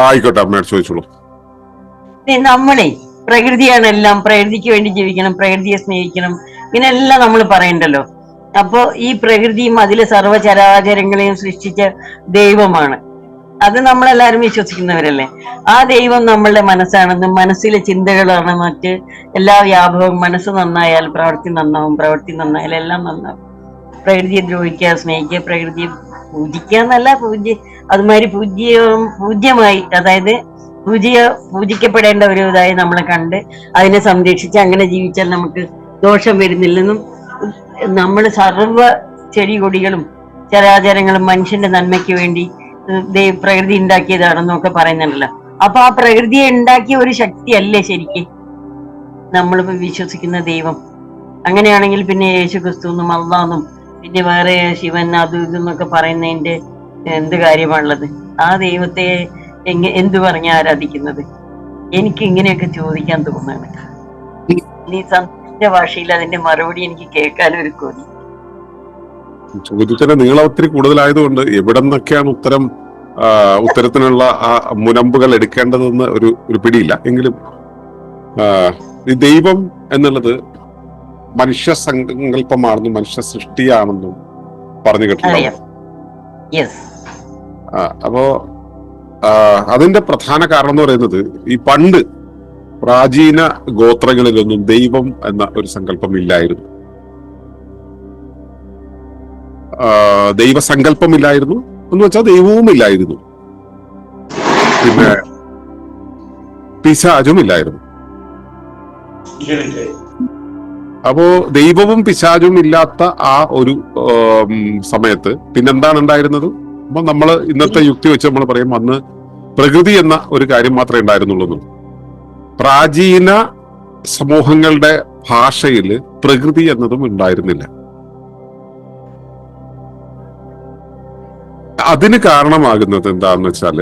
ആയിക്കോട്ടെ അമ്മയോട് ചോദിച്ചോളൂ. നമ്മളെ പ്രകൃതിയാണ് എല്ലാം പ്രകൃതിക്ക് വേണ്ടി ജീവിക്കണം പ്രകൃതിയെ സ്നേഹിക്കണം ഇങ്ങനെല്ലാം നമ്മൾ പറയണ്ടല്ലോ. അപ്പോ ഈ പ്രകൃതിയും അതിലെ സർവചരാചരങ്ങളെയും സൃഷ്ടിച്ച ദൈവമാണ്. അത് നമ്മളെല്ലാരും വിശ്വസിക്കുന്നവരല്ലേ? ആ ദൈവം നമ്മളുടെ മനസ്സാണെന്നും മനസ്സിലെ ചിന്തകളാണ് മറ്റ് എല്ലാ വ്യാപകവും. മനസ്സ് നന്നായാൽ പ്രവൃത്തി നന്നാവും പ്രവൃത്തി നന്നായാൽ എല്ലാം നന്നാവും. പ്രകൃതിയെ ദ്രോഹിക്കുക സ്നേഹിക്കുക പ്രകൃതിയെ പൂജിക്കുക എന്നല്ല പൂജ്യ. അതുമാതിരി പൂജ്യം പൂജ്യമായി അതായത് പൂജ്യ പൂജിക്കപ്പെടേണ്ട ഒരു ഇതായി നമ്മളെ കണ്ട് അതിനെ സംരക്ഷിച്ച് അങ്ങനെ ജീവിച്ചാൽ നമുക്ക് ദോഷം വരുന്നില്ലെന്നും നമ്മൾ സർവ ചെടി കൊടികളും ചരാചരങ്ങളും മനുഷ്യന്റെ നന്മയ്ക്ക് വേണ്ടി പ്രകൃതി ഉണ്ടാക്കിയതാണെന്നൊക്കെ പറയുന്നുണ്ടല്ലോ. അപ്പൊ ആ പ്രകൃതിയെ ഉണ്ടാക്കിയ ഒരു ശക്തിയല്ലേ ശരിക്ക്? നമ്മൾ വിശ്വസിക്കുന്ന ദൈവം. അങ്ങനെയാണെങ്കിൽ പിന്നെ യേശു ക്രിസ്തു എന്നും അള്ളാന്നും പിന്നെ വേറെ ശിവൻ അത് ഇതെന്നൊക്കെ പറയുന്നതിന്റെ എന്ത് കാര്യമാണുള്ളത്? ആ ദൈവത്തെ എങ്ങ എന്തു പറഞ്ഞ ആരാധിക്കുന്നത്? എനിക്ക് ഇങ്ങനെയൊക്കെ ചോദിക്കാൻ തോന്നുകയാണ് നീ സംസ്കൃത ഭാഷയിൽ അതിന്റെ മറുപടി എനിക്ക് കേൾക്കാൻ ഒരു കൊതി. ചോദ്യത്തിന് നീളം ഒത്തിരി കൂടുതലായതുകൊണ്ട് എവിടെ നിന്നൊക്കെയാണ് ഉത്തരം ഉത്തരത്തിനുള്ള ആ മുനമ്പുകൾ എടുക്കേണ്ടതെന്ന് ഒരു ഒരു പിടിയില്ല. എങ്കിലും ഈ ദൈവം എന്നുള്ളത് മനുഷ്യ സങ്കല്പമാണെന്നും മനുഷ്യ സൃഷ്ടിയാണെന്നും പറഞ്ഞു കേട്ടിട്ടുണ്ടോ യെസ് ആ, അപ്പോ അതിന്റെ പ്രധാന കാരണം എന്ന് പറയുന്നത് ഈ പണ്ട് പ്രാചീന ഗോത്രങ്ങളിലൊന്നും ദൈവം എന്ന ഒരു സങ്കല്പം ഇല്ലായിരുന്നു. ദൈവസങ്കല്പം ദൈവസങ്കല്പമില്ലായിരുന്നു എന്ന് വെച്ചാൽ ദൈവവും ഇല്ലായിരുന്നു. പിന്നെ പിശാചും ഇല്ലായിരുന്നു. അപ്പോ ദൈവവും പിശാചും ഇല്ലാത്ത ആ ഒരു സമയത്ത് പിന്നെന്താണ് ഉണ്ടായിരുന്നത്? അപ്പൊ നമ്മൾ ഇന്നത്തെ യുക്തി വെച്ച് നമ്മൾ പറയും അന്ന് പ്രകൃതി എന്ന ഒരു കാര്യം മാത്രമേ ഉണ്ടായിരുന്നുള്ളൂ പ്രാചീന സമൂഹങ്ങളുടെ ഭാഷയിൽ പ്രകൃതി എന്നതും ഉണ്ടായിരുന്നില്ല. അതിന് കാരണമാകുന്നത് എന്താണെന്ന് വെച്ചാൽ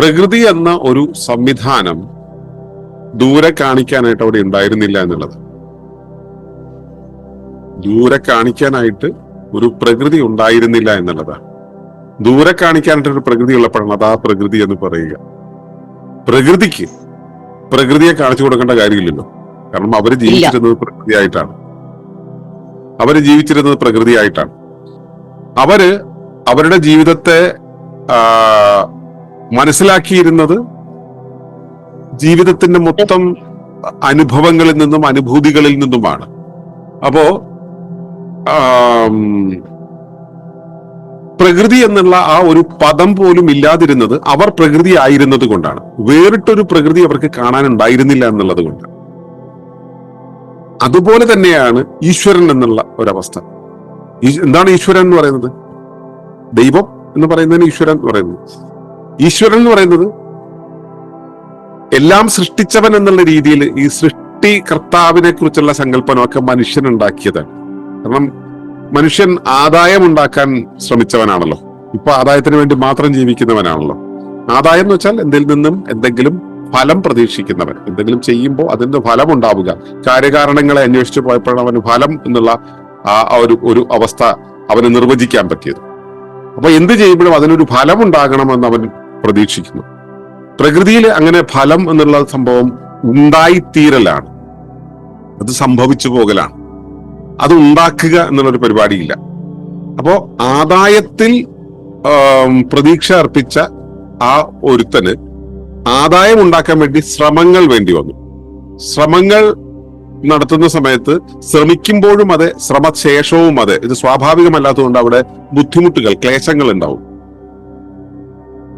പ്രകൃതി എന്ന ഒരു സംവിധാനം ദൂരെ കാണിക്കാനായിട്ട് അവിടെ ഉണ്ടായിരുന്നില്ല എന്നുള്ളത്. ദൂരെ കാണിക്കാനായിട്ട് ഒരു പ്രകൃതി ഉണ്ടായിരുന്നില്ല എന്നുള്ളതാണ് ദൂരെ കാണിക്കാനായിട്ട് ഒരു പ്രകൃതി ഉള്ളപ്പോഴാണ് അതാ പ്രകൃതി എന്ന് പറയുക. പ്രകൃതിക്ക് പ്രകൃതിയെ കാണിച്ചു കൊടുക്കേണ്ട കാര്യമില്ലല്ലോ. കാരണം അവർ ജീവിച്ചിരുന്നത് പ്രകൃതിയായിട്ടാണ്. അവർ ജീവിച്ചിരുന്നത് പ്രകൃതിയായിട്ടാണ്. അവർ അവരുടെ ജീവിതത്തെ മനസ്സിലാക്കിയിരുന്നത് ജീവിതത്തിന്റെ മൊത്തം അനുഭവങ്ങളിൽ നിന്നും അനുഭൂതികളിൽ നിന്നുമാണ്. അപ്പോ പ്രകൃതി എന്നുള്ള ആ ഒരു പദം പോലും ഇല്ലാതിരുന്നത് അവർ പ്രകൃതി ആയിരുന്നത് കൊണ്ടാണ്. വേറിട്ടൊരു പ്രകൃതി അവർക്ക് കാണാനുണ്ടായിരുന്നില്ല എന്നുള്ളത് കൊണ്ട്. അതുപോലെ തന്നെയാണ് ഈശ്വരൻ എന്നുള്ള ഒരവസ്ഥ. എന്താണ് ഈശ്വരൻ എന്ന് പറയുന്നത്? ദൈവം എന്ന് പറയുന്നതിന് ഈശ്വരൻ എന്ന് പറയുന്നത് ഈശ്വരൻ എന്ന് പറയുന്നത് എല്ലാം സൃഷ്ടിച്ചവൻ എന്നുള്ള രീതിയിൽ ഈ സൃഷ്ടി കർത്താവിനെ കുറിച്ചുള്ള സങ്കല്പനമൊക്കെ മനുഷ്യൻ ഉണ്ടാക്കിയതാണ് കാരണം മനുഷ്യൻ ആദായം ഉണ്ടാക്കാൻ ശ്രമിച്ചവനാണല്ലോ. ഇപ്പൊ ആദായത്തിന് വേണ്ടി മാത്രം ജീവിക്കുന്നവനാണല്ലോ. ആദായം എന്ന് വെച്ചാൽ എന്തിൽ നിന്നും എന്തെങ്കിലും ഫലം പ്രതീക്ഷിക്കുന്നവൻ. എന്തെങ്കിലും ചെയ്യുമ്പോൾ അതിന്റെ ഫലം ഉണ്ടാവുക. കാര്യകാരണങ്ങളെ അന്വേഷിച്ചു പോയപ്പോഴാണ് അവന് ഫലം എന്നുള്ള ആ ഒരു ഒരു അവസ്ഥ അവന് നിർവചിക്കാൻ പറ്റിയത്. അപ്പൊ എന്ത് ചെയ്യുമ്പോഴും അതിനൊരു ഫലം ഉണ്ടാകണമെന്ന് അവൻ പ്രതീക്ഷിക്കുന്നു. പ്രകൃതിയിൽ അങ്ങനെ ഫലം എന്നുള്ള സംഭവം ഉണ്ടായിത്തീരലാണ്. അത് സംഭവിച്ചു പോകലാണ്. അത് ഉണ്ടാക്കുക എന്നുള്ളൊരു പരിപാടിയില്ല. അപ്പോ ആദായത്തിൽ പ്രതീക്ഷ അർപ്പിച്ച ആ ഒരുത്തന് ആദായം ഉണ്ടാക്കാൻ വേണ്ടി ശ്രമങ്ങൾ വേണ്ടി വന്നു. ശ്രമങ്ങൾ നടത്തുന്ന സമയത്ത് ശ്രമിക്കുമ്പോഴും അതെ ശ്രമശേഷവും അതെ. ഇത് സ്വാഭാവികമല്ലാത്തതുകൊണ്ട് അവിടെ ബുദ്ധിമുട്ടുകൾ ക്ലേശങ്ങൾ ഉണ്ടാവും.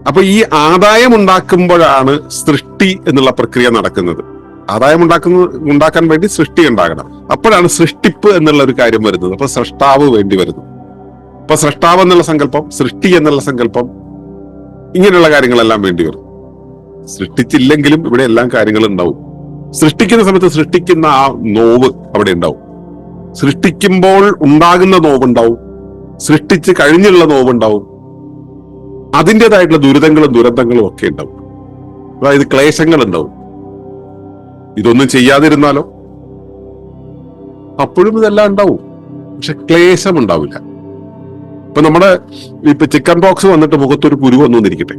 അപ്പൊ ഈ ആദായം ഉണ്ടാക്കുമ്പോഴാണ് സൃഷ്ടി എന്നുള്ള പ്രക്രിയ നടക്കുന്നത്. ആദായം ഉണ്ടാക്കുന്ന ഉണ്ടാക്കാൻ വേണ്ടി സൃഷ്ടി ഉണ്ടാകണം. അപ്പോഴാണ് സൃഷ്ടിപ്പ് എന്നുള്ള ഒരു കാര്യം വരുന്നത്. അപ്പൊ സൃഷ്ടാവ് വേണ്ടി വരുന്നു. അപ്പൊ സൃഷ്ടാവ് എന്നുള്ള സങ്കല്പം സൃഷ്ടി എന്നുള്ള സങ്കല്പം ഇങ്ങനെയുള്ള കാര്യങ്ങളെല്ലാം വേണ്ടി വരും. സൃഷ്ടിച്ചില്ലെങ്കിലും ഇവിടെ എല്ലാം കാര്യങ്ങളും ഉണ്ടാവും. സൃഷ്ടിക്കുന്ന സമയത്ത് സൃഷ്ടിക്കുന്ന ആ നോവ് അവിടെ ഉണ്ടാവും. സൃഷ്ടിക്കുമ്പോൾ ഉണ്ടാകുന്ന നോവുണ്ടാവും. സൃഷ്ടിച്ച് കഴിഞ്ഞുള്ള നോവുണ്ടാവും. അതിന്റെതായിട്ടുള്ള ദുരിതങ്ങളും ദുരന്തങ്ങളും ഒക്കെ ഉണ്ടാവും. അതായത് ക്ലേശങ്ങൾ ഉണ്ടാവും ഇതൊന്നും ചെയ്യാതിരുന്നാലോ? അപ്പോഴും ഇതെല്ലാം ഉണ്ടാവും. പക്ഷെ ക്ലേശം ഉണ്ടാവില്ല ഇപ്പൊ നമ്മുടെ ഇപ്പൊ ചിക്കൻ ബോക്സ് വന്നിട്ട് മുഖത്തൊരു കുരു വന്നു എന്നിരിക്കട്ടെ.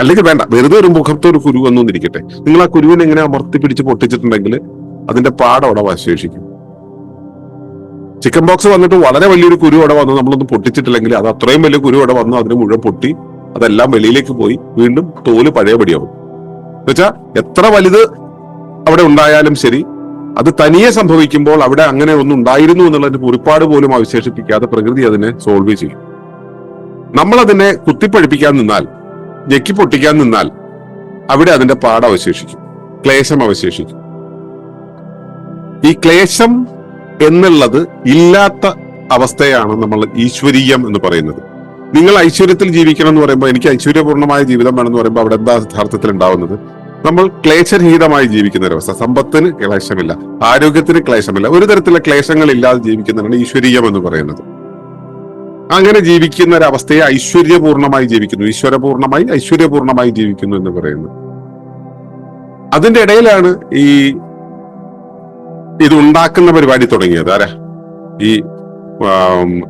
അല്ലെങ്കിൽ വേണ്ട വെറുതെ ഒരു മുഖത്തൊരു കുരു വന്നിരിക്കട്ടെ നിങ്ങൾ ആ കുരുവിനെ എങ്ങനെ അമർത്തി പിടിച്ച് പൊട്ടിച്ചിട്ടുണ്ടെങ്കിൽ അതിന്റെ പാടം അവിടെ അവശേഷിക്കും. ചിക്കൻ ബോക്സ് വന്നിട്ട് വളരെ വലിയൊരു കുരു അവിടെ വന്നു നമ്മളൊന്നും പൊട്ടിച്ചിട്ടില്ലെങ്കിൽ അത് അത്രയും വലിയ കുരു അവിടെ വന്നു അതിന് മുഴുവൻ പൊട്ടി അതെല്ലാം വെളിയിലേക്ക് പോയി വീണ്ടും തോൽ പഴയപടിയാവും. എന്നുവെച്ചാ എത്ര വലുത് അവിടെ ഉണ്ടായാലും ശരി അത് തനിയെ സംഭവിക്കുമ്പോൾ അവിടെ അങ്ങനെ ഒന്നും ഉണ്ടായിരുന്നു എന്നുള്ളതിന്റെ ഒരുപാട് പോലും അവശേഷിപ്പിക്കാതെ പ്രകൃതി അതിനെ സോൾവ് ചെയ്യും. നമ്മൾ അതിനെ കുത്തിപ്പഴിപ്പിക്കാൻ നിന്നാൽ ഞെക്കി പൊട്ടിക്കാൻ നിന്നാൽ അവിടെ അതിന്റെ പാട് അവശേഷിക്കും ക്ലേശം അവശേഷിക്കും. ഈ ക്ലേശം എന്നുള്ളത് ഇല്ലാത്ത അവസ്ഥയാണ് നമ്മൾ ഈശ്വരീയം എന്ന് പറയുന്നത്. നിങ്ങൾ ഐശ്വര്യത്തിൽ ജീവിക്കണം എന്ന് പറയുമ്പോൾ എനിക്ക് ഐശ്വര്യപൂർണമായ ജീവിതം വേണമെന്ന് പറയുമ്പോൾ അവിടെ എന്താ യഥാർത്ഥത്തിൽ ഉണ്ടാവുന്നത്? നമ്മൾ ക്ലേശരഹിതമായി ജീവിക്കുന്ന ഒരവസ്ഥ. സമ്പത്തിന് ക്ലേശമില്ല ആരോഗ്യത്തിന് ക്ലേശമില്ല ഒരു തരത്തിലുള്ള ക്ലേശങ്ങൾ ഇല്ലാതെ ജീവിക്കുന്നതാണ് ഈശ്വരീയം എന്ന് പറയുന്നത്. അങ്ങനെ ജീവിക്കുന്ന ഒരവസ്ഥയെ ഐശ്വര്യപൂർണമായി ജീവിക്കുന്നു. ഈശ്വരപൂർണമായി ഐശ്വര്യപൂർണമായി ജീവിക്കുന്നു എന്ന് പറയുന്നു. അതിന്റെ ഇടയിലാണ് ഈ ഇത് ഉണ്ടാക്കുന്ന പരിപാടി തുടങ്ങിയത്. ആരാ? ഈ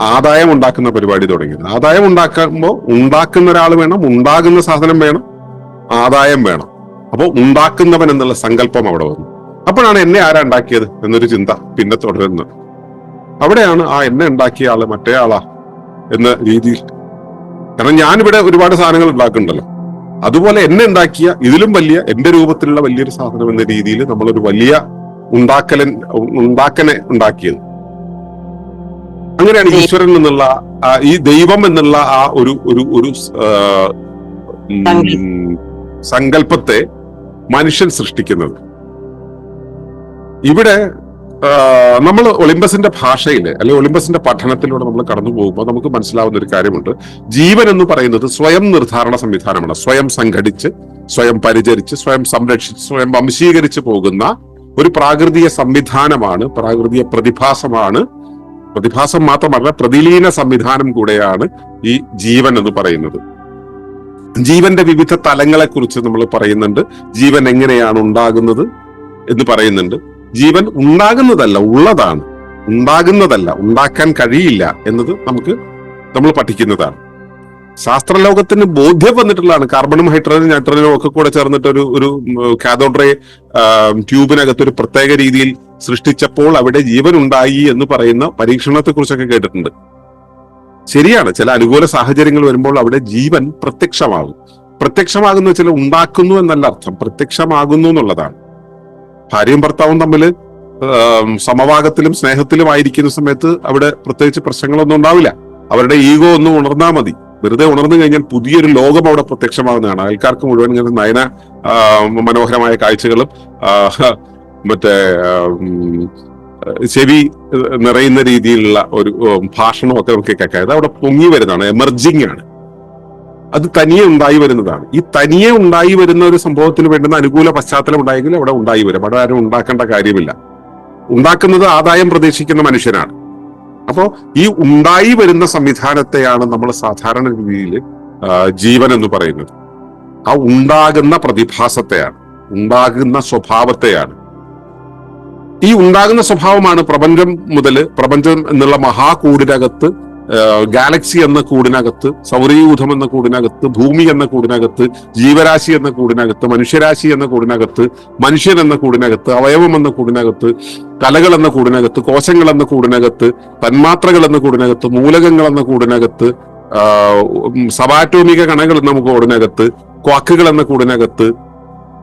ആദായം ഉണ്ടാക്കുന്ന പരിപാടി തുടങ്ങിയത്. ആദായം ഉണ്ടാക്കുമ്പോൾ ഉണ്ടാക്കുന്ന ഒരാൾ വേണം ഉണ്ടാകുന്ന സാധനം വേണം ആദായം വേണം. അപ്പോൾ ഉണ്ടാക്കുന്നവൻ എന്നുള്ള സങ്കല്പം അവിടെ വന്നു. അപ്പോഴാണ് എന്നെ ആരാ ഉണ്ടാക്കിയത് എന്നൊരു ചിന്ത പിന്നെ തുടരുന്നത്. അവിടെയാണ് ആ എന്നെ ഉണ്ടാക്കിയ ആൾ മറ്റേ ആളാ എന്ന രീതിയിൽ. കാരണം ഞാനിവിടെ ഒരുപാട് സാധനങ്ങൾ ഉണ്ടാക്കുന്നുണ്ടല്ലോ. അതുപോലെ എന്നെ ഉണ്ടാക്കിയ ഇതിലും വലിയ എന്റെ രൂപത്തിലുള്ള വലിയൊരു സാധനം എന്ന രീതിയിൽ നമ്മളൊരു വലിയ ഉണ്ടാക്കലൻ ഉണ്ടാക്കനെ ഉണ്ടാക്കിയത്. അങ്ങനെയാണ് ഈശ്വരൻ എന്നുള്ള ഈ ദൈവം എന്നുള്ള ആ ഒരു ഒരു ഒരു സങ്കല്പത്തെ മനുഷ്യൻ സൃഷ്ടിക്കുന്നത്. ഇവിടെ നമ്മൾ ഒളിമ്പസിന്റെ ഭാഷയിൽ അല്ലെങ്കിൽ ഒളിമ്പസിന്റെ പഠനത്തിലൂടെ നമ്മൾ കടന്നു പോകുമ്പോൾ നമുക്ക് മനസ്സിലാവുന്ന ഒരു കാര്യമുണ്ട്. ജീവൻ എന്ന് പറയുന്നത് സ്വയം നിർദ്ധാരണ സംവിധാനമാണ്. സ്വയം സംഘടിച്ച് സ്വയം പരിചരിച്ച് സ്വയം സംരക്ഷിച്ച് സ്വയം വംശീകരിച്ച് പോകുന്ന ഒരു പ്രാകൃതിക സംവിധാനമാണ് പ്രാകൃതിക പ്രതിഭാസമാണ്. പ്രതിഭാസം മാത്രമല്ല പ്രതിലീന സംവിധാനം കൂടെയാണ് ഈ ജീവൻ എന്ന് പറയുന്നത്. ജീവന്റെ വിവിധ തലങ്ങളെ കുറിച്ച് നമ്മൾ പറയുന്നുണ്ട്. ജീവൻ എങ്ങനെയാണ് ഉണ്ടാകുന്നത് എന്ന് പറയുന്നുണ്ട്. ജീവൻ ഉണ്ടാകുന്നതല്ല ഉള്ളതാണ്. ഉണ്ടാകുന്നതല്ല ഉണ്ടാക്കാൻ കഴിയില്ല എന്നത് നമുക്ക് നമ്മൾ പഠിക്കുന്നതാണ്. ശാസ്ത്രലോകത്തിന് ബോധ്യം വന്നിട്ടുള്ളതാണ്. കാർബണും ഹൈഡ്രജനും നൈട്രജനും ഒക്കെ കൂടെ ചേർന്നിട്ട് ഒരു ഒരു കാതോഡ്രേ ട്യൂബിനകത്ത് ഒരു പ്രത്യേക രീതിയിൽ സൃഷ്ടിച്ചപ്പോൾ അവിടെ ജീവൻ ഉണ്ടായി എന്ന് പറയുന്ന പരീക്ഷണത്തെ കുറിച്ചൊക്കെ കേട്ടിട്ടുണ്ട്. ശരിയാണ്. ചില അനുകൂല സാഹചര്യങ്ങൾ വരുമ്പോൾ അവിടെ ജീവൻ പ്രത്യക്ഷമാകും. പ്രത്യക്ഷമാകുന്ന ചില ഉണ്ടാക്കുന്നു എന്നല്ല അർത്ഥം. പ്രത്യക്ഷമാകുന്നു എന്നുള്ളതാണ്. ഭാര്യയും ഭർത്താവും തമ്മിൽ സമവാകത്തിലും സ്നേഹത്തിലും ആയിരിക്കുന്ന സമയത്ത് അവിടെ പ്രത്യേകിച്ച് പ്രശ്നങ്ങളൊന്നും ഉണ്ടാവില്ല. അവരുടെ ഈഗോ ഒന്നും ഉണർന്നാൽ മതി. വെറുതെ ഉണർന്നു കഴിഞ്ഞാൽ പുതിയൊരു ലോകം അവിടെ പ്രത്യക്ഷമാകുന്നതാണ്. അയൽക്കാർക്ക് മുഴുവൻ ഇങ്ങനെ നയന മനോഹരമായ കാഴ്ചകളും മറ്റേ ചെവി നിറയുന്ന രീതിയിലുള്ള ഒരു ഭാഷണമൊക്കെ നമുക്ക് കേൾക്കാം. അത് അവിടെ പൊങ്ങി വരുന്നതാണ് എമർജിങ് ആണ്. അത് തനിയെ ഉണ്ടായി വരുന്നതാണ്. ഈ തനിയെ ഉണ്ടായി വരുന്ന ഒരു സംഭവത്തിന് വേണ്ടുന്ന അനുകൂല പശ്ചാത്തലം ഉണ്ടായെങ്കിൽ അവിടെ ഉണ്ടായി വരും. അവിടെ ആരും ഉണ്ടാക്കേണ്ട കാര്യമില്ല. ഉണ്ടാക്കുന്നത് ആദായം പ്രതീക്ഷിക്കുന്ന മനുഷ്യനാണ്. അപ്പോ ഈ ഉണ്ടായി വരുന്ന സംവിധാനത്തെയാണ് നമ്മൾ സാധാരണ രീതിയിൽ ജീവൻ എന്ന് പറയുന്നത്. ആ ഉണ്ടാകുന്ന പ്രതിഭാസത്തെയാണ് ഉണ്ടാകുന്ന സ്വഭാവത്തെയാണ് ഈ ഉണ്ടാകുന്ന സ്വഭാവമാണ് പ്രപഞ്ചം മുതൽ പ്രപഞ്ചം എന്നുള്ള മഹാകൂടിനകത്ത് ഗാലക്സി എന്ന കൂടിനകത്ത് സൗരയൂഥം എന്ന കൂടിനകത്ത് ഭൂമി എന്ന കൂടിനകത്ത് ജീവരാശി എന്ന കൂടിനകത്ത് മനുഷ്യരാശി എന്ന കൂടിനകത്ത് മനുഷ്യൻ എന്ന കൂടിനകത്ത് അവയവം എന്ന കൂടിനകത്ത് കലകൾ എന്ന കൂടിനകത്ത് കോശങ്ങൾ എന്ന കൂടിനകത്ത് തന്മാത്രകൾ എന്ന കൂടിനകത്ത് മൂലകങ്ങൾ എന്ന കൂടിനകത്ത് സവാറ്റോമിക കണകൾ എന്ന കൂടിനകത്ത് ക്വാക്കുകൾ എന്ന കൂടിനകത്ത്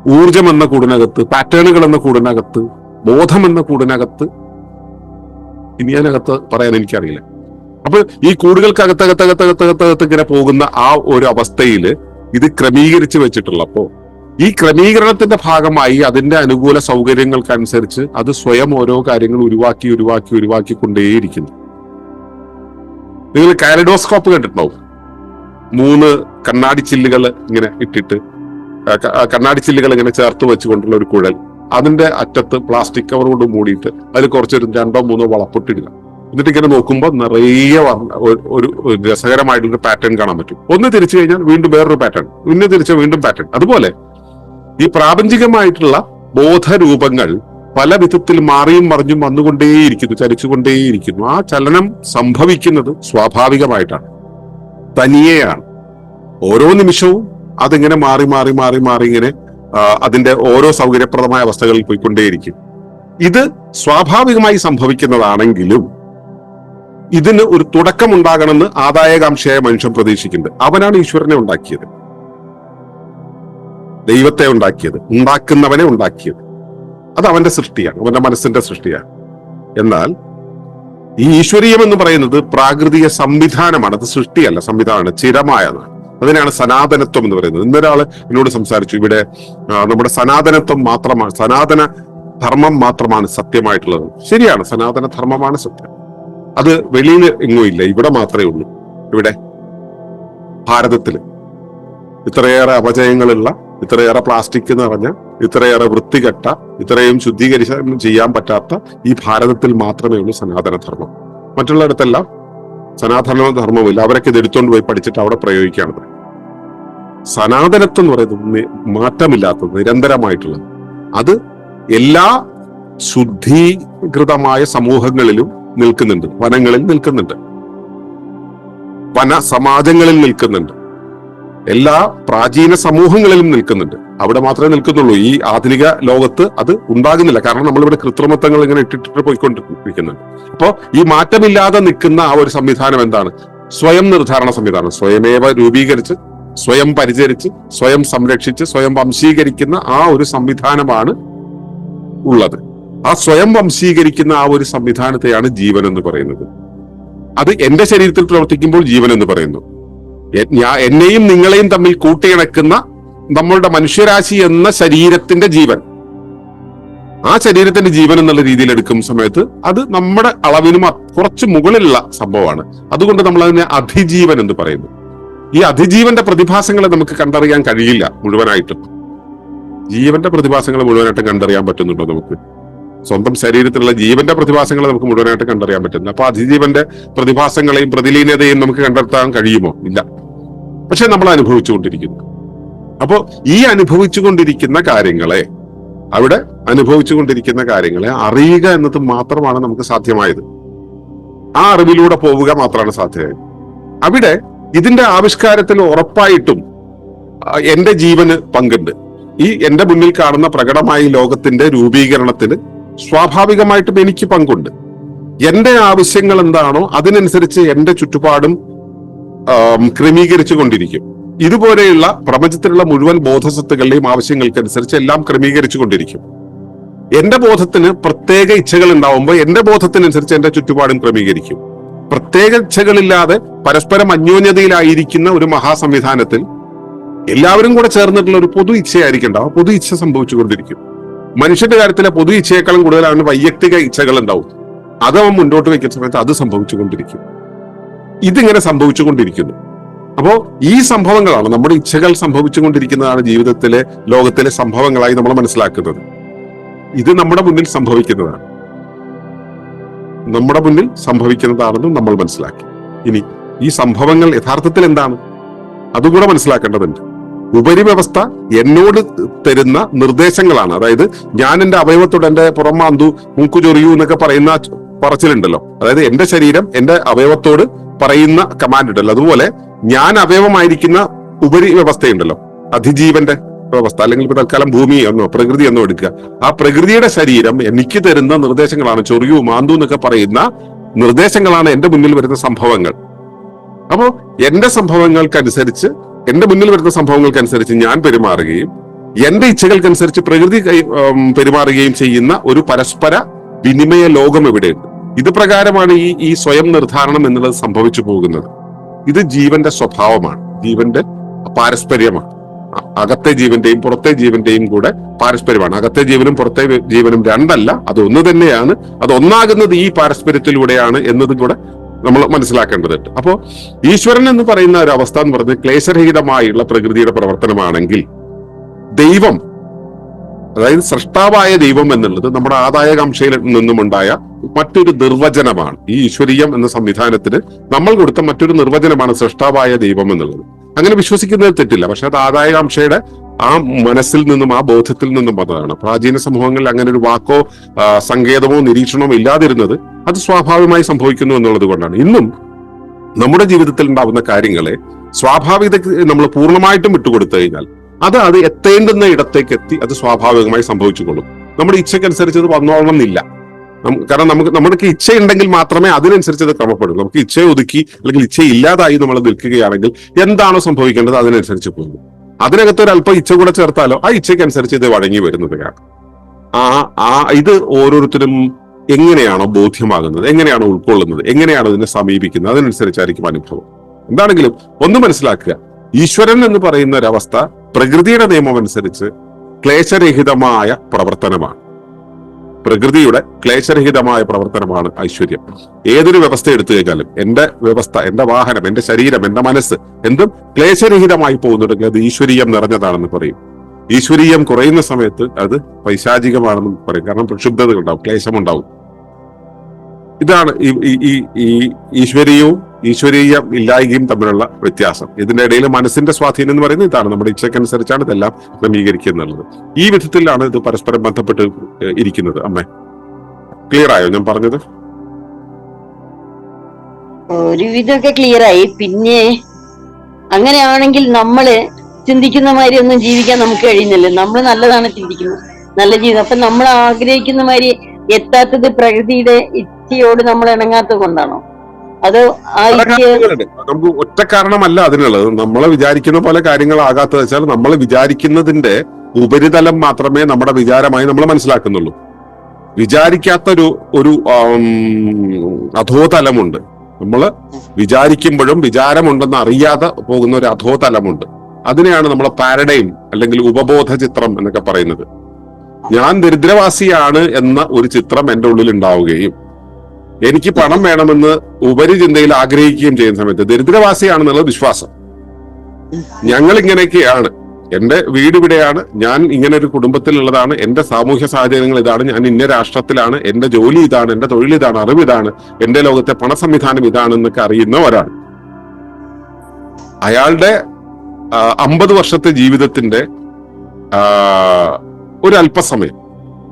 ഊർജം എന്ന കൂടിനകത്ത് പാറ്റേണുകൾ എന്ന കൂടിനകത്ത് ബോധം എന്ന കൂടിനകത്ത് ഇനി ഞാനകത്ത് പറയാൻ എനിക്കറിയില്ല. അപ്പൊ ഈ കൂടുകൾക്കകത്തകത്തകത്തകത്തകത്തകത്ത് ഇങ്ങനെ പോകുന്ന ആ ഒരു അവസ്ഥയിൽ ഇത് ക്രമീകരിച്ച് വെച്ചിട്ടുള്ളപ്പോ ഈ ക്രമീകരണത്തിന്റെ ഭാഗമായി അതിന്റെ അനുകൂല സൗകര്യങ്ങൾക്കനുസരിച്ച് അത് സ്വയം ഓരോ കാര്യങ്ങൾ ഉരുവാക്കി ഉരുവാക്കി ഉരുവാക്കി കൊണ്ടേയിരിക്കുന്നു നിങ്ങൾ കാലഡോസ്കോപ്പ് കണ്ടിട്ടുണ്ടാവും. മൂന്ന് കണ്ണാടി ചില്ലുകൾ ഇങ്ങനെ ഇട്ടിട്ട് കണ്ണാടി ചില്ലുകൾ ഇങ്ങനെ ചേർത്ത് വെച്ചുകൊണ്ടുള്ള ഒരു കുഴൽ. അതിന്റെ അറ്റത്ത് പ്ലാസ്റ്റിക് കവർ കൊണ്ട് മൂടിയിട്ട് അതിൽ കുറച്ചൊരു രണ്ടോ മൂന്നോ വളപ്പൊട്ടിടുക. എന്നിട്ട് ഇങ്ങനെ നോക്കുമ്പോൾ നിറയെ ഒരു- രസകരമായിട്ടുള്ള പാറ്റേൺ കാണാൻ പറ്റും. ഒന്ന് തിരിച്ചു കഴിഞ്ഞാൽ വീണ്ടും വേറൊരു പാറ്റേൺ പിന്നെ തിരിച്ച വീണ്ടും പാറ്റേൺ അതുപോലെ ഈ പ്രാപഞ്ചികമായിട്ടുള്ള ബോധരൂപങ്ങൾ പല വിധത്തിൽ മാറിയും മറിഞ്ഞും വന്നുകൊണ്ടേയിരിക്കുന്നു ചലിച്ചുകൊണ്ടേയിരിക്കുന്നു. ആ ചലനം സംഭവിക്കുന്നത് സ്വാഭാവികമായിട്ടാണ്. തനിയെയാണ്. ഓരോ നിമിഷവും അതിങ്ങനെ മാറി മാറി മാറി മാറി ഇങ്ങനെ അതിന്റെ ഓരോ സൗകര്യപ്രദമായ അവസ്ഥകളിൽ പോയിക്കൊണ്ടേയിരിക്കും. ഇത് സ്വാഭാവികമായി സംഭവിക്കുന്നതാണെങ്കിലും ഇതിന് ഒരു തുടക്കമുണ്ടാകണമെന്ന് ആദായകാംക്ഷയായ മനുഷ്യൻ പ്രതീക്ഷിക്കുന്നത് അവനാണ് ഈശ്വരനെ ഉണ്ടാക്കിയത്. ദൈവത്തെ ഉണ്ടാക്കിയത്. ഉണ്ടാക്കുന്നവനെ ഉണ്ടാക്കിയത്. അത് അവന്റെ സൃഷ്ടിയാണ്. അവന്റെ മനസ്സിന്റെ സൃഷ്ടിയാണ്. എന്നാൽ ഈ ഈശ്വരീയം എന്ന് പറയുന്നത് പ്രാകൃതിക സംവിധാനമാണ്. അത് സൃഷ്ടിയല്ല സംവിധാനമാണ് ചിരമായതാണ്. അതിനാണ് സനാതനത്വം എന്ന് പറയുന്നത്. ഇന്നൊരാൾ എന്നോട് സംസാരിച്ചു ഇവിടെ നമ്മുടെ സനാതനത്വം മാത്രമാണ് സനാതന ധർമ്മം മാത്രമാണ് സത്യമായിട്ടുള്ളത്. ശരിയാണ് സനാതന ധർമ്മമാണ് സത്യം. അത് വെളിയിൽ എങ്ങും ഇല്ല ഇവിടെ മാത്രമേ ഉള്ളൂ. ഇവിടെ ഭാരതത്തിൽ. ഇത്രയേറെ അപജയങ്ങളുള്ള ഇത്രയേറെ പ്ലാസ്റ്റിക് നിറഞ്ഞ ഇത്രയേറെ വൃത്തികെട്ട ഇത്രയും ശുദ്ധീകരിച്ച ചെയ്യാൻ പറ്റാത്ത ഈ ഭാരതത്തിൽ മാത്രമേ ഉള്ളൂ സനാതന ധർമ്മം. മറ്റുള്ളിടത്തെല്ലാം സനാതന ധർമ്മമില്ല. അവരൊക്കെ ഇത് എടുത്തുകൊണ്ട് പോയി പഠിച്ചിട്ട് അവിടെ പ്രയോഗിക്കുകയാണ്. സനാതനത്വം എന്ന് പറയുന്നത് മാറ്റമില്ലാത്തത് നിരന്തരമായിട്ടുള്ളത്. അത് എല്ലാ ശുദ്ധീകൃതമായ സമൂഹങ്ങളിലും നിൽക്കുന്നുണ്ട്. വനങ്ങളിൽ നിൽക്കുന്നുണ്ട്. വന സമാജങ്ങളിൽ നിൽക്കുന്നുണ്ട്. എല്ലാ പ്രാചീന സമൂഹങ്ങളിലും നിൽക്കുന്നുണ്ട്. അവിടെ മാത്രമേ നിൽക്കുന്നുള്ളൂ. ഈ ആധുനിക ലോകത്ത് അത് ഉണ്ടാകുന്നില്ല. കാരണം നമ്മളിവിടെ കൃത്രിമത്വങ്ങൾ ഇങ്ങനെ ഇട്ടിട്ട് പോയിക്കൊണ്ടിരിക്കുന്നുണ്ട്. അപ്പോൾ ഈ മാറ്റമില്ലാതെ നിൽക്കുന്ന ആ ഒരു സംവിധാനം എന്താണ്? സ്വയം നിർദ്ധാരണ സംവിധാനം. സ്വയമേവ രൂപീകരിച്ച് സ്വയം പരിചരിച്ച് സ്വയം സംരക്ഷിച്ച് സ്വയം വംശീകരിക്കുന്ന ആ ഒരു സംവിധാനമാണ് ഉള്ളത്. ആ സ്വയം വംശീകരിക്കുന്ന ആ ഒരു സംവിധാനത്തെയാണ് ജീവൻ എന്ന് പറയുന്നത്. അത് എന്റെ ശരീരത്തിൽ പ്രവർത്തിക്കുമ്പോൾ ജീവൻ എന്ന് പറയുന്നു. എന്നെയും നിങ്ങളെയും തമ്മിൽ കൂട്ടിയിണക്കുന്ന നമ്മളുടെ മനുഷ്യരാശി എന്ന ശരീരത്തിന്റെ ജീവൻ. ആ ശരീരത്തിന്റെ ജീവൻ എന്നുള്ള രീതിയിൽ എടുക്കുന്ന സമയത്ത് അത് നമ്മുടെ അളവിനും കുറച്ച് മുകളിലുള്ള സംഭവമാണ്. അതുകൊണ്ട് നമ്മൾ അതിനെ അതിജീവൻ എന്ന് പറയുന്നു. ഈ അതിജീവന്റെ പ്രതിഭാസങ്ങളെ നമുക്ക് കണ്ടറിയാൻ കഴിയില്ല മുഴുവനായിട്ടും. ജീവന്റെ പ്രതിഭാസങ്ങൾ മുഴുവനായിട്ടും കണ്ടറിയാൻ പറ്റുന്നുണ്ടോ നമുക്ക്? സ്വന്തം ശരീരത്തിലുള്ള ജീവന്റെ പ്രതിഭാസങ്ങളെ നമുക്ക് മുഴുവനായിട്ട് കണ്ടറിയാൻ പറ്റുന്നു അപ്പൊ അതിജീവന്റെ പ്രതിഭാസങ്ങളെയും പ്രതിലീനതയും നമുക്ക് കണ്ടെത്താൻ കഴിയുമോ? ഇല്ല. പക്ഷെ നമ്മൾ അനുഭവിച്ചുകൊണ്ടിരിക്കുന്നു. അപ്പോ ഈ അനുഭവിച്ചുകൊണ്ടിരിക്കുന്ന കാര്യങ്ങളെ അവിടെ അനുഭവിച്ചുകൊണ്ടിരിക്കുന്ന കാര്യങ്ങളെ അറിയുക എന്നത് മാത്രമാണ് നമുക്ക് സാധ്യമായത്. ആ അറിവിലൂടെ പോവുക മാത്രമാണ് സാധ്യമായത്. അവിടെ ഇതിന്റെ ആവിഷ്കാരത്തിൽ ഉറപ്പായിട്ടും എന്റെ ജീവന് പങ്കുണ്ട്. ഈ എന്റെ മുന്നിൽ കാണുന്ന പ്രകടമായ ലോകത്തിന്റെ രൂപീകരണത്തിന് സ്വാഭാവികമായിട്ടും എനിക്ക് പങ്കുണ്ട്. എന്റെ ആവശ്യങ്ങൾ എന്താണോ അതിനനുസരിച്ച് എന്റെ ചുറ്റുപാടും ക്രമീകരിച്ചു കൊണ്ടിരിക്കും. ഇതുപോലെയുള്ള പ്രപഞ്ചത്തിലുള്ള മുഴുവൻ ബോധസത്തുകളുടെയും ആവശ്യങ്ങൾക്കനുസരിച്ച് എല്ലാം ക്രമീകരിച്ചു കൊണ്ടിരിക്കും. എന്റെ ബോധത്തിന് പ്രത്യേക ഇച്ഛകൾ ഉണ്ടാവുമ്പോൾ എന്റെ ബോധത്തിനനുസരിച്ച് എന്റെ ചുറ്റുപാടും ക്രമീകരിക്കും. പ്രത്യേക ഇച്ഛകളില്ലാതെ പരസ്പരം അന്യോന്യതയിലായിരിക്കുന്ന ഒരു മഹാസംവിധാനത്തിൽ എല്ലാവരും കൂടെ ചേർന്നിട്ടുള്ള ഒരു പൊതു ഇച്ഛയായിരിക്കും ഉണ്ടാവും പൊതു ഇച്ഛ സംഭവിച്ചുകൊണ്ടിരിക്കും. മനുഷ്യന്റെ കാര്യത്തിലെ പൊതു ഇച്ഛയെക്കാളും കൂടുതൽ അവന് വൈയക്തിക ഇച്ഛകൾ ഉണ്ടാവും അത് അവൻ മുന്നോട്ട് വയ്ക്കുന്ന സമയത്ത് അത് സംഭവിച്ചുകൊണ്ടിരിക്കും. ഇതിങ്ങനെ സംഭവിച്ചുകൊണ്ടിരിക്കുന്നു. അപ്പോ ഈ സംഭവങ്ങളാണ് നമ്മുടെ ഇച്ഛകൾ സംഭവിച്ചുകൊണ്ടിരിക്കുന്നതാണ് ജീവിതത്തിലെ ലോകത്തിലെ സംഭവങ്ങളായി നമ്മൾ മനസ്സിലാക്കുന്നത്. ഇത് നമ്മുടെ മുന്നിൽ സംഭവിക്കുന്നതാണ്. നമ്മുടെ മുന്നിൽ സംഭവിക്കുന്നതാണെന്നും നമ്മൾ മനസ്സിലാക്കി. ഇനി ഈ സംഭവങ്ങൾ യഥാർത്ഥത്തിൽ എന്താണ്? അതുകൂടെ മനസ്സിലാക്കേണ്ടതുണ്ട്. ഉപരിവ്യവസ്ഥ എന്നോട് തരുന്ന നിർദ്ദേശങ്ങളാണ്. അതായത് ഞാൻ എന്റെ അവയവത്തോട് എന്റെ പുറം മാന്തു മൂക്കു ചൊറിയൂ എന്നൊക്കെ പറയുന്ന പറച്ചിലുണ്ടല്ലോ. അതായത് എന്റെ ശരീരം എന്റെ അവയവത്തോട് പറയുന്ന കമാൻഡ് ഉണ്ടല്ലോ. അതുപോലെ ഞാൻ അവയവമായിരിക്കുന്ന ഉപരി വ്യവസ്ഥയുണ്ടല്ലോ അതിജീവന്റെ വ്യവസ്ഥ അല്ലെങ്കിൽ ഇപ്പൊ തൽക്കാലം ഭൂമി എന്നോ പ്രകൃതി എന്നോ എടുക്കുക. ആ പ്രകൃതിയുടെ ശരീരം എനിക്ക് തരുന്ന നിർദ്ദേശങ്ങളാണ്. ചൊറിയു മാന്തു എന്നൊക്കെ പറയുന്ന നിർദ്ദേശങ്ങളാണ് എന്റെ മുന്നിൽ വരുന്ന സംഭവങ്ങൾ. അപ്പോ എന്റെ സംഭവങ്ങൾക്കനുസരിച്ച് എന്റെ മുന്നിൽ വരുന്ന സംഭവങ്ങൾക്കനുസരിച്ച് ഞാൻ പെരുമാറുകയും എന്റെ ഇച്ഛകൾക്കനുസരിച്ച് പ്രകൃതി പെരുമാറുകയും ചെയ്യുന്ന ഒരു പരസ്പര വിനിമയ ലോകം ഇവിടെയുണ്ട്. ഇത് പ്രകാരമാണ് ഈ ഈ സ്വയം നിർദ്ധാരണം എന്നുള്ളത് സംഭവിച്ചു പോകുന്നത്. ഇത് ജീവന്റെ സ്വഭാവമാണ്. ജീവന്റെ പാരസ്പര്യമാണ്. അകത്തെ ജീവന്റെയും പുറത്തെ ജീവന്റെയും കൂടെ പാരസ്പര്യമാണ്. അകത്തെ ജീവനും പുറത്തെ ജീവനും രണ്ടല്ല അത് ഒന്ന് തന്നെയാണ്. അത് ഒന്നാകുന്നത് ഈ പാരസ്പര്യത്തിലൂടെയാണ് എന്നതും കൂടെ നമ്മൾ മനസ്സിലാക്കേണ്ടതുണ്ട് അപ്പോ ഈശ്വരൻ എന്ന് പറയുന്ന ഒരു അവസ്ഥ എന്ന് പറയുന്നത് ക്ലേശരഹിതമായുള്ള പ്രകൃതിയുടെ പ്രവർത്തനമാണെങ്കിൽ ദൈവം അതായത് സൃഷ്ടാവായ ദൈവം എന്നുള്ളത് നമ്മുടെ ആദായകാംക്ഷയിൽ നിന്നുമുണ്ടായ മറ്റൊരു നിർവചനമാണ്. ഈ ഈശ്വരീയം എന്ന സംവിധാനത്തിന് നമ്മൾ കൊടുത്ത മറ്റൊരു നിർവചനമാണ് സൃഷ്ടാവായ ദൈവം എന്നുള്ളത്. അങ്ങനെ വിശ്വസിക്കുന്നത് തെറ്റില്ല. പക്ഷെ അത് ആദായകാംക്ഷയുടെ ആ മനസ്സിൽ നിന്നും ആ ബോധത്തിൽ നിന്നും വന്നതാണ്. പ്രാചീന സമൂഹങ്ങളിൽ അങ്ങനെ ഒരു വാക്കോ സങ്കേതമോ നിരീക്ഷണമോ ഇല്ലാതിരുന്നത് അത് സ്വാഭാവികമായി സംഭവിക്കുന്നു എന്നുള്ളത് കൊണ്ടാണ്. ഇന്നും നമ്മുടെ ജീവിതത്തിൽ ഉണ്ടാവുന്ന കാര്യങ്ങളെ സ്വാഭാവികതയ്ക്ക് നമ്മൾ പൂർണമായിട്ടും വിട്ടുകൊടുത്തു കഴിഞ്ഞാൽ അത് അത് എത്തേണ്ടുന്ന ഇടത്തേക്ക് എത്തി അത് സ്വാഭാവികമായി സംഭവിച്ചുകൊള്ളും. നമ്മുടെ ഇച്ഛയ്ക്കനുസരിച്ച് അത് വന്നോളണം എന്നില്ല കാരണം നമുക്ക് നമുക്ക് ഇച്ഛയുണ്ടെങ്കിൽ മാത്രമേ അതിനനുസരിച്ച് അത് ക്രമപ്പെടൂ. നമുക്ക് ഇച്ഛയെ ഒതുക്കി അല്ലെങ്കിൽ ഇച്ഛ ഇല്ലാതായി നമ്മൾ നിൽക്കുകയാണെങ്കിൽ എന്താണോ സംഭവിക്കേണ്ടത് അതിനനുസരിച്ച് പോകും. അതിനകത്ത് ഒരു അല്പം ഇച്ഛ കൂടെ ചേർത്താലോ ആ ഇച്ഛയ്ക്കനുസരിച്ച് ഇത് വഴങ്ങി വരുന്നതാണ് ആ ആ ഇത് ഓരോരുത്തരും എങ്ങനെയാണോ ബോധ്യമാകുന്നത് എങ്ങനെയാണോ ഉൾക്കൊള്ളുന്നത് എങ്ങനെയാണോ ഇതിനെ സമീപിക്കുന്നത് അതിനനുസരിച്ചായിരിക്കും അനുഭവം. എന്താണെങ്കിലും ഒന്ന് മനസ്സിലാക്കുക. ഈശ്വരൻ എന്ന് പറയുന്ന ഒരവസ്ഥ പ്രകൃതിയുടെ നിയമം അനുസരിച്ച് ക്ലേശരഹിതമായ പ്രവർത്തനമാണ്. പ്രകൃതിയുടെ ക്ലേശരഹിതമായ പ്രവർത്തനമാണ് ഐശ്വര്യം. ഏതൊരു വ്യവസ്ഥ എടുത്തു കഴിഞ്ഞാലും എന്റെ വ്യവസ്ഥ എന്റെ വാഹനം എന്റെ ശരീരം എന്റെ മനസ്സ് എന്തും ക്ലേശരഹിതമായി പോകുന്നുണ്ടെങ്കിൽ അത് ഈശ്വരീയം നിറഞ്ഞതാണെന്ന് പറയും. ഈശ്വരീയം കുറയുന്ന സമയത്ത് അത് പൈശാചികമാണെന്ന് പറയും. കാരണം പ്രക്ഷുബ്ധത ഉണ്ടാവും ക്ലേശമുണ്ടാവും. ഇതാണ് ഈ ഈശ്വരീയവും ഈശ്വരീയം ഇല്ലായ്കയും തമ്മിലുള്ള വ്യത്യാസം. ഇതിന്റെ ഇടയിൽ മനസ്സിന്റെ സ്വാധീനം എന്ന് പറയുന്നത് ഇതാണ്. നമ്മുടെ ഇച്ഛക്കനുസരിച്ചാണ് ഇതെല്ലാം ക്രമീകരിക്കുന്നുള്ളത് ഈ വിധത്തിലാണ് ഇത് പരസ്പരം ബന്ധപ്പെട്ട് ഇരിക്കുന്നത്. അമ്മേ ക്ലിയർ ആയോ ഞാൻ പറഞ്ഞത്? ഒരുവിധമൊക്കെ ക്ലിയർ ആയി. പിന്നെ അങ്ങനെയാണെങ്കിൽ നമ്മൾ ചിന്തിക്കുന്ന മാതിരി ഒന്നും ജീവിക്കാൻ നമുക്ക് കഴിയുന്നില്ല. നമ്മൾ നല്ലതാണ് ചിന്തിക്കുന്നത്. നല്ല ജീവിതം. അപ്പൊ നമ്മൾ ആഗ്രഹിക്കുന്ന മാതിരി എത്താത്തത് പ്രകൃതിയുടെ ഇച്ഛയോട് നമ്മൾ ഇണങ്ങാത്തത് കൊണ്ടാണോ? അതോ നമുക്ക് ഒറ്റ കാരണമല്ല അതിനുള്ളത്. നമ്മൾ വിചാരിക്കുന്ന പോലെ കാര്യങ്ങളാകാത്തത് വെച്ചാൽ നമ്മൾ വിചാരിക്കുന്നതിന്റെ ഉപരിതലം മാത്രമേ നമ്മുടെ വിചാരമായി നമ്മൾ മനസ്സിലാക്കുന്നുള്ളൂ. വിചാരിക്കാത്തൊരു ഒരു ഒരു അധോതലമുണ്ട്. നമ്മൾ വിചാരിക്കുമ്പോഴും വിചാരമുണ്ടെന്ന് അറിയാതെ പോകുന്ന ഒരു അധോതലമുണ്ട്. അതിനെയാണ് നമ്മളെ പാരഡൈം അല്ലെങ്കിൽ ഉപബോധ ചിത്രം എന്നൊക്കെ പറയുന്നത്. ഞാൻ ദരിദ്രവാസിയാണ് എന്ന ഒരു ചിത്രം എന്റെ ഉള്ളിൽ ഉണ്ടാവുകയും എനിക്ക് പണം വേണമെന്ന് ഉപരിചിന്തയിൽ ആഗ്രഹിക്കുകയും ചെയ്യുന്ന സമയത്ത് ദരിദ്രവാസിയാണെന്നുള്ള വിശ്വാസം. ഞങ്ങൾ ഇങ്ങനെയൊക്കെയാണ് എന്റെ വീട് ഇവിടെയാണ്. ഞാൻ ഇങ്ങനെ ഒരു കുടുംബത്തിലുള്ളതാണ്. എന്റെ സാമൂഹ്യ സാഹചര്യങ്ങൾ ഇതാണ്. ഞാൻ ഇന്ന രാഷ്ട്രത്തിലാണ്. എന്റെ ജോലി ഇതാണ്. എന്റെ തൊഴിൽ ഇതാണ്. അറിവ് ഇതാണ്. എന്റെ ലോകത്തെ പണ സംവിധാനം ഇതാണെന്നൊക്കെ അറിയുന്ന ഒരാൾ. അയാളുടെ അമ്പത് വർഷത്തെ ജീവിതത്തിന്റെ ഒരു അല്പസമയം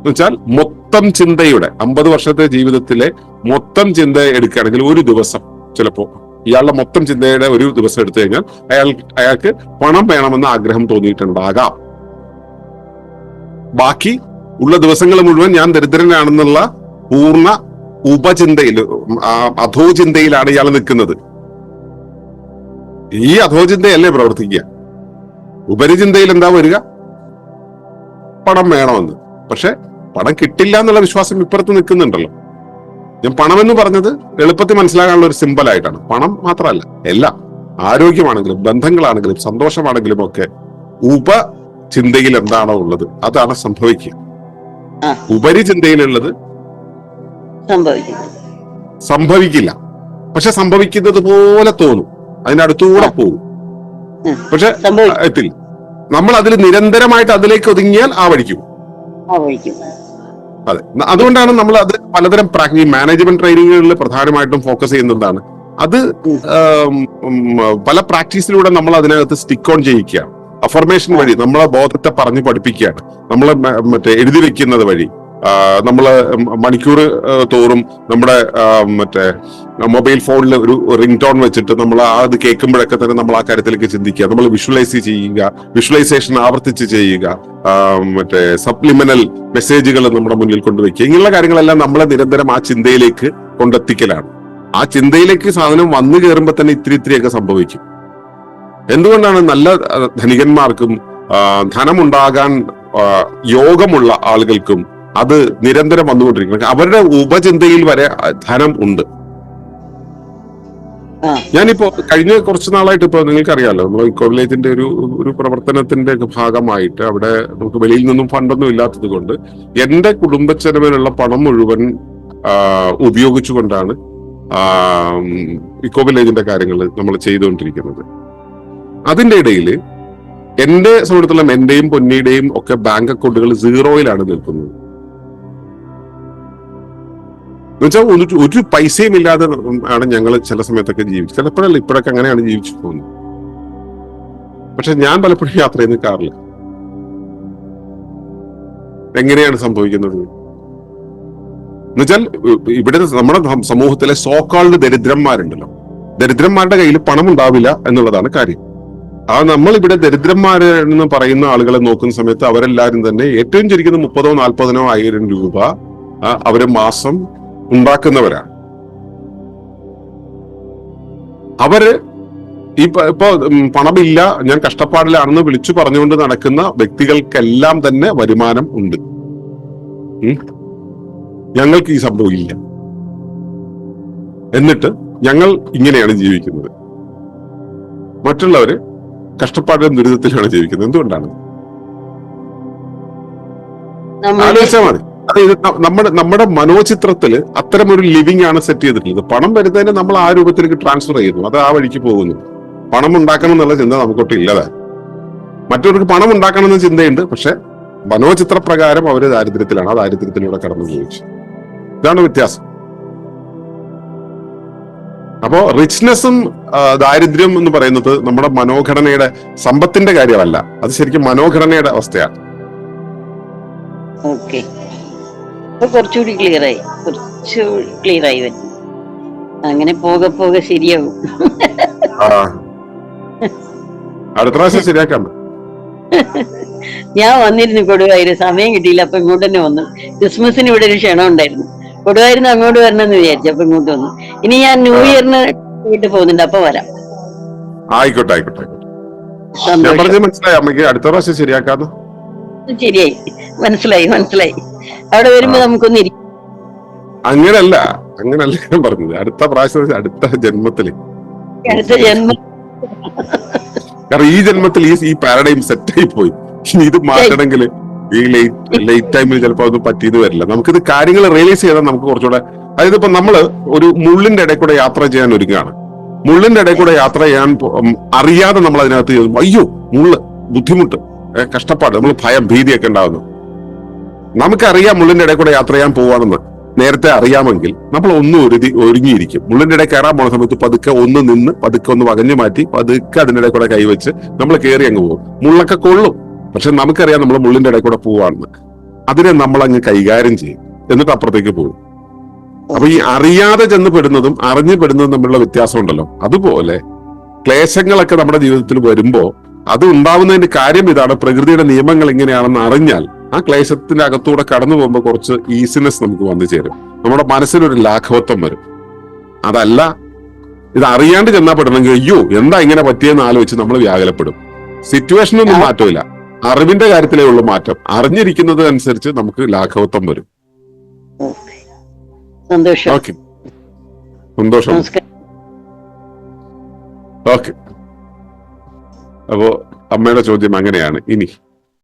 വെച്ചാൽ മൊത്തം ചിന്തയുടെ അമ്പത് വർഷത്തെ ജീവിതത്തിലെ മൊത്തം ചിന്ത എടുക്കുകയാണെങ്കിൽ ഒരു ദിവസം ചിലപ്പോ ഇയാളുടെ മൊത്തം ചിന്തയുടെ ഒരു ദിവസം എടുത്തു കഴിഞ്ഞാൽ അയാൾ അയാൾക്ക് പണം വേണമെന്ന ആഗ്രഹം തോന്നിയിട്ടുണ്ടാകാം. ബാക്കി ഉള്ള ദിവസങ്ങൾ മുഴുവൻ ഞാൻ ദരിദ്രനാണെന്നുള്ള പൂർണ ഉപചിന്തയിൽ അധോചിന്തയിലാണ് ഇയാൾ നിൽക്കുന്നത്. ഈ അധോചിന്തയല്ലേ പ്രവർത്തിക്കുക? ഉപരിചിന്തയിൽ എന്താ വരിക? പണം വേണമെന്ന്. പക്ഷെ പണം കിട്ടില്ല എന്നുള്ള വിശ്വാസം ഇപ്പുറത്ത് നിൽക്കുന്നുണ്ടല്ലോ. ഞാൻ പണം എന്ന് പറഞ്ഞത് എളുപ്പത്തിൽ മനസ്സിലാകാനുള്ള ഒരു സിമ്പിൾ ആയിട്ടാണ്. പണം മാത്രമല്ല എല്ലാം. ആരോഗ്യമാണെങ്കിലും ബന്ധങ്ങളാണെങ്കിലും സന്തോഷമാണെങ്കിലും ഒക്കെ ഉപ ചിന്തയിൽ എന്താണോ ഉള്ളത് അതാണ് സംഭവിക്കുക. ഉപരി ചിന്തയിലുള്ളത് സംഭവിക്കില്ല. പക്ഷെ സംഭവിക്കുന്നത് പോലെ തോന്നും. അതിന്റെ അടുത്തുകൂടെ പോകും. പക്ഷെ എത്തില്ല നമ്മൾ അതിൽ നിരന്തരമായിട്ട് അതിലേക്ക് ഒതുങ്ങിയാൽ ആ വഴിക്കും സംഭവിക്കും അതെ. അതുകൊണ്ടാണ് നമ്മൾ അത് പലതരം പ്രാക്ടി മാനേജ്മെന്റ് ട്രെയിനിങ്ങുകളിൽ പ്രധാനമായിട്ടും ഫോക്കസ് ചെയ്യുന്നതാണ്. അത് പല പ്രാക്ടീസിലൂടെ നമ്മൾ അതിനകത്ത് സ്റ്റിക്ക് ഓൺ ചെയ്യിക്കുകയാണ്. അഫർമേഷൻ വഴി നമ്മളെ ബോധത്തെ പറഞ്ഞു പഠിപ്പിക്കുകയാണ്. നമ്മളെ മറ്റേ എഴുതി വെക്കുന്നത് വഴി. ആ, നമ്മൾ മണിക്കൂർ തോറും നമ്മുടെ മറ്റേ മൊബൈൽ ഫോണിൽ ഒരു റിംഗ് ടോൺ വെച്ചിട്ട് നമ്മൾ ആ അത് കേൾക്കുമ്പോഴൊക്കെ തന്നെ നമ്മൾ ആ കാര്യത്തിലേക്ക് ചിന്തിക്കുക. നമ്മൾ വിഷ്വലൈസ് ചെയ്യുക. വിഷ്വലൈസേഷൻ ആവർത്തിച്ച് ചെയ്യുക. മറ്റേ സപ്ലിമിനൽ മെസ്സേജുകൾ നമ്മുടെ മുന്നിൽ കൊണ്ടുവയ്ക്കുക. ഇങ്ങനെയുള്ള കാര്യങ്ങളെല്ലാം നമ്മളെ നിരന്തരം ആ ചിന്തയിലേക്ക് കൊണ്ടെത്തിക്കലാണ്. ആ ചിന്തയിലേക്ക് സാധനം വന്നു കയറുമ്പോൾ തന്നെ ഇത്തിരി ഇത്തിരിയൊക്കെ സംഭവിക്കും. എന്തുകൊണ്ടാണ് നല്ല ധനികന്മാർക്കും ധനമുണ്ടാകാൻ യോഗമുള്ള ആളുകൾക്കും അത് നിരന്തരം വന്നുകൊണ്ടിരിക്കുന്നത് അവരുടെ ഉപചിന്തയിൽ വരെ ധനം ഉണ്ട്. ഞാനിപ്പോ കഴിഞ്ഞ കുറച്ച് നാളായിട്ട് ഇപ്പൊ നിങ്ങൾക്ക് അറിയാലോ നമ്മൾ കോളേജിന്റെ ഒരു ഒരു പ്രവർത്തനത്തിന്റെ ഭാഗമായിട്ട് അവിടെ നമുക്ക് വെളിയിൽ നിന്നും ഫണ്ടൊന്നും ഇല്ലാത്തത് കൊണ്ട് എന്റെ കുടുംബച്ചെലവിനുള്ള പണം മുഴുവൻ ഉപയോഗിച്ചുകൊണ്ടാണ് ഇക്കോ വില്ലേജിന്റെ കാര്യങ്ങൾ നമ്മൾ ചെയ്തുകൊണ്ടിരിക്കുന്നത്. അതിന്റെ ഇടയിൽ എന്റെ സംബന്ധിച്ചിടത്തോളം എന്റെയും പൊന്നിയുടെയും ഒക്കെ ബാങ്ക് അക്കൗണ്ടുകൾ സീറോയിലാണ് നിൽക്കുന്നത്. എന്നുവെച്ചാൽ ഒരു ഒരു പൈസയും ഇല്ലാതെ ആണ് ഞങ്ങൾ ചില സമയത്തൊക്കെ ജീവിച്ചത്. ചിലപ്പോഴല്ല ഇപ്പോഴൊക്കെ അങ്ങനെയാണ് ജീവിച്ചു പോകുന്നത്. പക്ഷെ ഞാൻ പലപ്പോഴും യാത്ര ചെയ്യുന്ന കാറിൽ എങ്ങനെയാണ് സംഭവിക്കുന്നത്? എന്നുവെച്ചാൽ ഇവിടെ നമ്മുടെ സമൂഹത്തിലെ സോക്കാൾഡ് ദരിദ്രന്മാരുണ്ടല്ലോ. ദരിദ്രന്മാരുടെ കയ്യിൽ പണം ഉണ്ടാവില്ല എന്നുള്ളതാണ് കാര്യം. ആ നമ്മൾ ഇവിടെ ദരിദ്രന്മാരെന്ന് പറയുന്ന ആളുകളെ നോക്കുന്ന സമയത്ത് അവരെല്ലാരും തന്നെ ഏറ്റവും ചുരുക്കുന്നത് മുപ്പതോ നാൽപ്പതിനോ ആയിരം രൂപ അവർ മാസം ഉണ്ടാക്കുന്നവരാണ് അവർ ഈ ഇപ്പോ പണമില്ല ഞാൻ കഷ്ടപ്പാടിലാണെന്ന് വിളിച്ചു പറഞ്ഞുകൊണ്ട് നടക്കുന്ന വ്യക്തികൾക്കെല്ലാം തന്നെ വരുമാനം ഉണ്ട്. ഞങ്ങൾക്ക് ഈ സംഭവം ഇല്ല. എന്നിട്ട് ഞങ്ങൾ ഇങ്ങനെയാണ് ജീവിക്കുന്നത്. മറ്റുള്ളവര് കഷ്ടപ്പാടിലും ദുരിതത്തിലാണ് ജീവിക്കുന്നത്. എന്തുകൊണ്ടാണ്? ആലോചിച്ചാൽ മതി. അതായത് നമ്മുടെ നമ്മുടെ മനോചിത്രത്തിൽ അത്തരം ഒരു ലിവിംഗ് ആണ് സെറ്റ് ചെയ്തിട്ടുള്ളത്. പണം വരുന്നതിന് നമ്മൾ ആ രൂപത്തിലേക്ക് ട്രാൻസ്ഫർ ചെയ്യുന്നു. അത് ആ വഴിക്ക് പോകുന്നു. പണം ഉണ്ടാക്കണം എന്നുള്ള ചിന്ത നമുക്കൊട്ട് ഇല്ലതാണ് മറ്റവർക്ക് പണം ഉണ്ടാക്കണം എന്ന ചിന്തയുണ്ട്. പക്ഷെ മനോചിത്ര പ്രകാരം അവർ ദാരിദ്ര്യത്തിലാണ് ആ ദാരിദ്ര്യത്തിലൂടെ കടന്നു പോയിച്ചു ഇതാണ് വ്യത്യാസം. അപ്പോ റിച്ച്നെസ്സും ദാരിദ്ര്യം എന്ന് പറയുന്നത് നമ്മുടെ മനോഘടനയുടെ സമ്പത്തിന്റെ കാര്യമല്ല. അത് ശരിക്കും മനോഘടനയുടെ അവസ്ഥയാണ്. ഓക്കെ ഇപ്പൊ കുറച്ചുകൂടി ക്ലിയർ ആയി. കുറച്ച് ക്ലിയർ ആയി വരും. അങ്ങനെ പോകെ പോകെ ശരിയാവും. അടുത്ത പ്രാവശ്യം ശരിയാക്കാം ഞാൻ വന്നിരുന്നു കൊടുവായൂര്. സമയം കിട്ടിയില്ല അപ്പൊ ഇങ്ങോട്ട് തന്നെ വന്നു. ക്രിസ്മസിന് ഇവിടെ ഒരു ക്ഷണം ഉണ്ടായിരുന്നു. കൊടുവായിരുന്നു അങ്ങോട്ട് വരണമെന്ന് വിചാരിച്ചു അപ്പൊ ഇങ്ങോട്ട് വന്നു. ഇനി ഞാൻ ന്യൂ ഇയറിന് വീട്ടിൽ പോകുന്നുണ്ട് അപ്പൊ വരാം. ആയിക്കോട്ടെ ആയിക്കോട്ടെ ആയിക്കോട്ടെ. ഞാൻ പറഞ്ഞത് മനസ്സിലായി. അമ്മയ്ക്ക് അടുത്ത പ്രാവശ്യം ശരിയാക്കാന്ന്. ശരിയായി. മനസ്സിലായി മനസ്സിലായി. അവിടെ വരുമ്പോ നമുക്കൊന്ന് ഇരിക്കാം. അങ്ങനല്ല അങ്ങനല്ല ഞാൻ പറഞ്ഞത്. അടുത്ത പ്രാവശ്യം അടുത്ത ജന്മത്തിൽ. അടുത്ത ജന്മം കാരണം ഈ ജന്മത്തിൽ ഈ ഈ പാരഡൈം ആയി പോയി. ഇത് മാറ്റണമെങ്കിൽ ഈ ലേറ്റ് ലേറ്റ് ടൈമിൽ ചിലപ്പോൾ അത് പറ്റിയെന്ന് വരില്ല. നമുക്കിത് കാര്യങ്ങൾ റിയലൈസ് ചെയ്താൽ നമുക്ക് കുറച്ചുകൂടെ അതായത് ഇപ്പൊ നമ്മൾ ഒരു മുള്ളിന്റെ ഇടയിൽ കൂടെ യാത്ര ചെയ്യാൻ ഒരുങ്ങാണ് മുള്ളിന്റെ ഇടയിൽ കൂടെ യാത്ര ചെയ്യാൻ അറിയാതെ നമ്മൾ അതിനകത്ത് അയ്യോ മുള്ള് ബുദ്ധിമുട്ട് കഷ്ടപ്പാട് നമ്മൾ ഭയം ഭീതിയൊക്കെ ഉണ്ടാവുന്നു. നമുക്കറിയാം മുള്ളിന്റെ ഇടയിൽ കൂടെ യാത്ര ചെയ്യാൻ പോവാണെന്ന്. നേരത്തെ അറിയാമെങ്കിൽ നമ്മൾ ഒന്ന് ഒരുതി ഒരുങ്ങിയിരിക്കും. മുള്ളിന്റെ ഇടയിൽ കയറാൻ പോണ സമയത്ത് പതുക്കെ ഒന്ന് നിന്ന് പതുക്കെ ഒന്ന് വകഞ്ഞു മാറ്റി പതുക്കെ അതിന്റെ ഇടയിൽ കൂടെ കൈവച്ച് നമ്മൾ കയറി അങ്ങ് പോകും. മുള്ളൊക്കെ കൊള്ളും. പക്ഷെ നമുക്കറിയാം നമ്മൾ മുള്ളിന്റെ ഇടയിൽ കൂടെ പോവാണെന്ന്. അതിനെ നമ്മൾ അങ്ങ് കൈകാര്യം ചെയ്യും. എന്നിട്ട് അപ്പുറത്തേക്ക് പോകും. അപ്പൊ ഈ അറിയാതെ ചെന്ന് പെടുന്നതും അറിഞ്ഞു പെടുന്നതും തമ്മിലുള്ള വ്യത്യാസം ഉണ്ടല്ലോ. അതുപോലെ ക്ലേശങ്ങളൊക്കെ നമ്മുടെ ജീവിതത്തിൽ വരുമ്പോൾ അത് ഉണ്ടാവുന്നതിന്റെ കാര്യം ഇതാണ്. പ്രകൃതിയുടെ നിയമങ്ങൾ എങ്ങനെയാണെന്ന് അറിഞ്ഞാൽ ആ ക്ലേശത്തിന്റെ അകത്തൂടെ കടന്നു പോകുമ്പോൾ കുറച്ച് ഈസിനെസ് നമുക്ക് വന്നു ചേരും. നമ്മുടെ മനസ്സിലൊരു ലാഘവത്വം വരും. അതല്ല ഇത് അറിയാണ്ട് ചെന്നാ പെടണമെങ്കിൽ അയ്യോ എന്താ ഇങ്ങനെ പറ്റിയെന്ന് ആലോചിച്ച് നമ്മൾ വ്യാകുലപ്പെടും. സിറ്റുവേഷനൊന്നും മാറ്റമില്ല. അറിവിന്റെ കാര്യത്തിലേ ഉള്ളൂ മാറ്റം. അറിഞ്ഞിരിക്കുന്നത് അനുസരിച്ച് നമുക്ക് ലാഘവത്വം വരും. സന്തോഷം. ഓക്കെ സന്തോഷം. നമസ്കാരം. ഓക്കെ അപ്പോ അമ്മയുടെ ചോദ്യം അങ്ങനെയാണ്. ഇനി